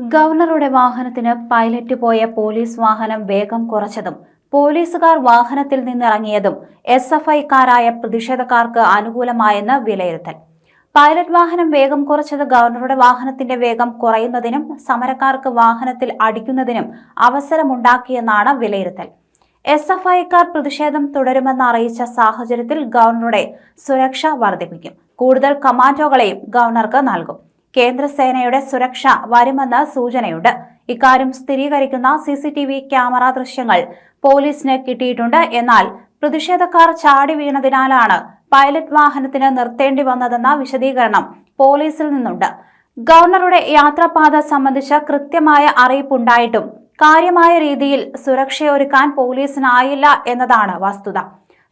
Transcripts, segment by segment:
ഗവർണറുടെ വാഹനത്തിന് പൈലറ്റ് പോയ പോലീസ് വാഹനം വേഗം കുറച്ചതും പോലീസുകാർ വാഹനത്തിൽ നിന്നിറങ്ങിയതും എസ് എഫ് ഐക്കാരായ പ്രതിഷേധക്കാർക്ക് അനുകൂലമായെന്ന് വിലയിരുത്തൽ. പൈലറ്റ് വാഹനം വേഗം കുറച്ചത് ഗവർണറുടെ വാഹനത്തിന്റെ വേഗം കുറയുന്നതിനും സമരക്കാർക്ക് വാഹനത്തിൽ അടിക്കുന്നതിനും അവസരമുണ്ടാക്കിയെന്നാണ് വിലയിരുത്തൽ. എസ് എഫ് ഐക്കാർ പ്രതിഷേധം തുടരുമെന്ന് അറിയിച്ച സാഹചര്യത്തിൽ ഗവർണറുടെ സുരക്ഷ വർദ്ധിപ്പിക്കും. കൂടുതൽ കമാൻഡോകളെയും ഗവർണർക്ക് നൽകും. കേന്ദ്രസേനയുടെ സുരക്ഷ വരുമെന്ന് സൂചനയുണ്ട്. ഇക്കാര്യം സ്ഥിരീകരിക്കുന്ന C C T V camera ദൃശ്യങ്ങൾ പോലീസിന് കിട്ടിയിട്ടുണ്ട്. എന്നാൽ പ്രതിഷേധക്കാർ ചാടി വീണതിനാലാണ് പൈലറ്റ് വാഹനത്തിന് നിർത്തേണ്ടി വന്നതെന്ന വിശദീകരണം പോലീസിൽ നിന്നുണ്ട്. ഗവർണറുടെ യാത്രാപാത സംബന്ധിച്ച കൃത്യമായ അറിയിപ്പുണ്ടായിട്ടും കാര്യമായ രീതിയിൽ സുരക്ഷയൊരുക്കാൻ പോലീസിനായില്ല എന്നതാണ് വസ്തുത.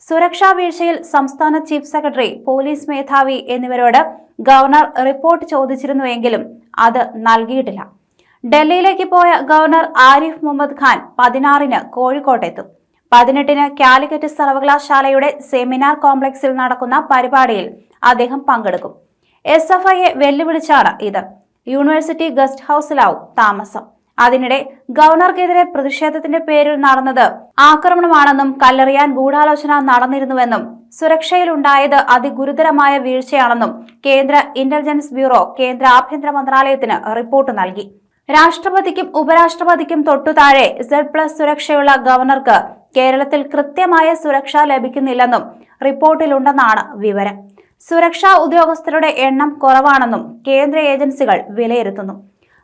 സുരക്ഷാ വീഴ്ചയിൽ സംസ്ഥാന ചീഫ് സെക്രട്ടറി പോലീസ് മേധാവി എന്നിവരോട് ഗവർണർ റിപ്പോർട്ട് ചോദിച്ചിരുന്നുവെങ്കിലും അത് നൽകിയിട്ടില്ല. ഡൽഹിയിലേക്ക് പോയ ഗവർണർ ആരിഫ് മുഹമ്മദ് ഖാൻ പതിനാറിന് കോഴിക്കോട്ടെത്തും പതിനെട്ടിന് കാലിക്കറ്റ് സർവകലാശാലയുടെ സെമിനാർ കോംപ്ലക്സിൽ നടക്കുന്ന പരിപാടിയിൽ അദ്ദേഹം പങ്കെടുക്കും. എസ് എഫ് ഐയെ വെല്ലുവിളിച്ചാണ് ഇത്. യൂണിവേഴ്സിറ്റി ഗസ്റ്റ് ഹൌസിലാവും താമസം. അതിനിടെ ഗവർണർക്കെതിരെ പ്രതിഷേധത്തിന്റെ പേരിൽ നടന്നത് ആക്രമണമാണെന്നും കല്ലെറിയാൻ ഗൂഢാലോചന നടന്നിരുന്നുവെന്നും സുരക്ഷയിലുണ്ടായത് അതിഗുരുതരമായ വീഴ്ചയാണെന്നും കേന്ദ്ര ഇന്റലിജൻസ് ബ്യൂറോ കേന്ദ്ര ആഭ്യന്തര മന്ത്രാലയത്തിന് റിപ്പോർട്ട് നൽകി. രാഷ്ട്രപതിക്കും ഉപരാഷ്ട്രപതിക്കും തൊട്ടുതാഴെ സെഡ് പ്ലസ് സുരക്ഷയുള്ള ഗവർണർക്ക് കേരളത്തിൽ കൃത്യമായ സുരക്ഷ ലഭിക്കുന്നില്ലെന്നും റിപ്പോർട്ടിലുണ്ടെന്നാണ് വിവരം. സുരക്ഷാ ഉദ്യോഗസ്ഥരുടെ എണ്ണം കുറവാണെന്നും കേന്ദ്ര ഏജൻസികൾ വിലയിരുത്തുന്നു.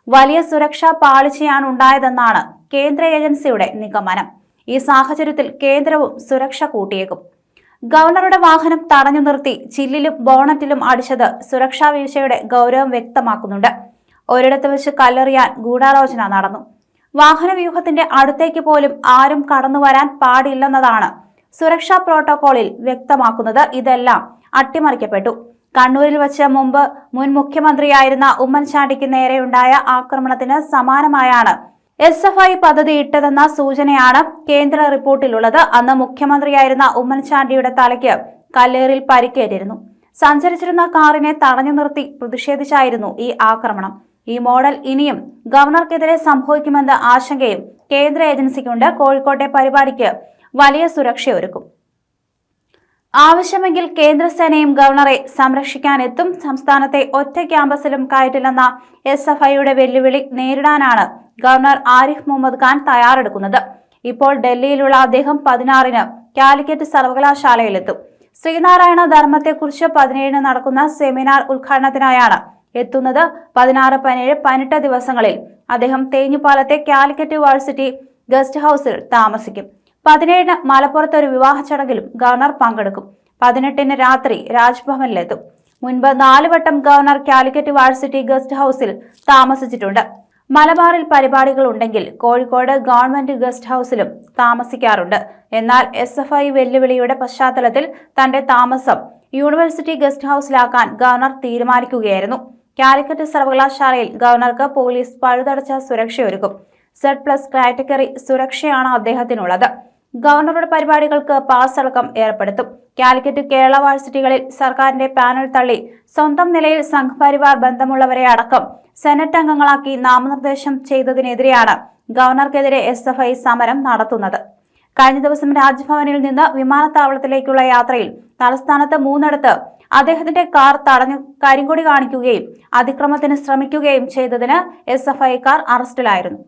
വലിയ സുരക്ഷാ പാളിച്ചയാണ് ഉണ്ടായതെന്നാണ് കേന്ദ്ര ഏജൻസിയുടെ നിഗമനം. ഈ സാഹചര്യത്തിൽ കേന്ദ്രവും സുരക്ഷ കൂട്ടിയേക്കും. ഗവർണറുടെ വാഹനം തടഞ്ഞു നിർത്തി ചില്ലിലും ബോണറ്റിലും അടിച്ചത് സുരക്ഷാ വീഴ്ചയുടെ ഗൗരവം വ്യക്തമാക്കുന്നുണ്ട്. ഒരിടത്ത് വെച്ച് കല്ലെറിയാൻ ഗൂഢാലോചന നടന്നു. വാഹനവ്യൂഹത്തിന്റെ അടുത്തേക്ക് പോലും ആരും കടന്നു വരാൻ പാടില്ലെന്നതാണ് സുരക്ഷാ പ്രോട്ടോകോളിൽ വ്യക്തമാക്കുന്നത്. ഇതെല്ലാം അട്ടിമറിക്കപ്പെട്ടു. കണ്ണൂരിൽ വച്ച് മുമ്പ് മുൻ മുഖ്യമന്ത്രിയായിരുന്ന ഉമ്മൻചാണ്ടിക്ക് നേരെയുണ്ടായ ആക്രമണത്തിന് സമാനമായാണ് എസ് എഫ് ഐ പദ്ധതി ഇട്ടതെന്ന സൂചനയാണ് കേന്ദ്ര റിപ്പോർട്ടിലുള്ളത്. അന്ന് മുഖ്യമന്ത്രിയായിരുന്ന ഉമ്മൻചാണ്ടിയുടെ തലയ്ക്ക് കല്ലേറിൽ പരിക്കേറ്റിരുന്നു. സഞ്ചരിച്ചിരുന്ന കാറിനെ തടഞ്ഞു നിർത്തി പ്രതിഷേധിച്ചായിരുന്നു ഈ ആക്രമണം. ഈ മോഡൽ ഇനിയും ഗവർണർക്കെതിരെ സംഭവിക്കുമെന്ന ആശങ്കയും കേന്ദ്ര ഏജൻസിക്കുണ്ട്. കോഴിക്കോട്ടെ പരിപാടിക്ക് വലിയ സുരക്ഷയൊരുക്കും. ആവശ്യമെങ്കിൽ കേന്ദ്രസേനയും ഗവർണറെ സംരക്ഷിക്കാനെത്തും സംസ്ഥാനത്തെ ഒറ്റ ക്യാമ്പസിലും കയറ്റില്ലെന്ന എസ് എഫ് ഐയുടെ വെല്ലുവിളി നേരിടാനാണ് ഗവർണർ ആരിഫ് മുഹമ്മദ് ഖാൻ തയ്യാറെടുക്കുന്നത്. ഇപ്പോൾ ഡൽഹിയിലുള്ള അദ്ദേഹം പതിനാറിന് കാലിക്കറ്റ് സർവകലാശാലയിലെത്തും. ശ്രീനാരായണ ധർമ്മത്തെക്കുറിച്ച് പതിനേഴിന് നടക്കുന്ന സെമിനാർ ഉദ്ഘാടനത്തിനായാണ് എത്തുന്നത്. പതിനാറ് പതിനേഴ് പതിനെട്ട് ദിവസങ്ങളിൽ അദ്ദേഹം തേഞ്ഞിപ്പാലത്തെ കാലിക്കറ്റ് യൂണിവേഴ്സിറ്റി ഗസ്റ്റ് ഹൌസിൽ താമസിക്കും. പതിനേഴിന് മലപ്പുറത്ത് ഒരു വിവാഹ ചടങ്ങിലും ഗവർണർ പങ്കെടുക്കും. പതിനെട്ടിന് രാത്രി രാജ്ഭവനിലെത്തും. മുൻപ് നാലുവട്ടം ഗവർണർ കാലിക്കറ്റ് യൂണിവേഴ്സിറ്റി ഗസ്റ്റ് ഹൌസിൽ താമസിച്ചിട്ടുണ്ട്. മലബാറിൽ പരിപാടികൾ ഉണ്ടെങ്കിൽ കോഴിക്കോട് ഗവൺമെന്റ് ഗസ്റ്റ് ഹൌസിലും താമസിക്കാറുണ്ട്. എന്നാൽ എസ് എഫ് ഐ വെല്ലുവിളിയുടെ പശ്ചാത്തലത്തിൽ തന്റെ താമസം യൂണിവേഴ്സിറ്റി ഗസ്റ്റ് ഹൌസിലാക്കാൻ ഗവർണർ തീരുമാനിക്കുകയായിരുന്നു. കാലിക്കറ്റ് സർവകലാശാലയിൽ ഗവർണർക്ക് പോലീസ് പഴുതടച്ച സുരക്ഷയൊരുക്കും. സെഡ് പ്ലസ് കാറ്റഗറി സുരക്ഷയാണ് അദ്ദേഹത്തിനുള്ളത്. ഗവർണറുടെ പരിപാടികൾക്ക് പാസ് അടക്കം ഏർപ്പെടുത്തും. കാലിക്കറ്റ് കേരള യൂണിവേഴ്സിറ്റികളിൽ സർക്കാരിന്റെ പാനൽ തള്ളി സ്വന്തം നിലയിൽ സംഘപരിവാർ ബന്ധമുള്ളവരെ അടക്കം സെനറ്റ് അംഗങ്ങളാക്കി നാമനിർദ്ദേശം ചെയ്തതിനെതിരെയാണ് ഗവർണർക്കെതിരെ എസ് സമരം നടത്തുന്നത്. കഴിഞ്ഞ ദിവസം രാജ്ഭവനിൽ നിന്ന് വിമാനത്താവളത്തിലേക്കുള്ള യാത്രയിൽ തലസ്ഥാനത്ത് മൂന്നിടത്ത് അദ്ദേഹത്തിന്റെ കാർ തടഞ്ഞു കരിങ്കൊടി കാണിക്കുകയും അതിക്രമത്തിന് ശ്രമിക്കുകയും ചെയ്തതിന് എസ് എഫ് ഐക്കാർ അറസ്റ്റിലായിരുന്നു.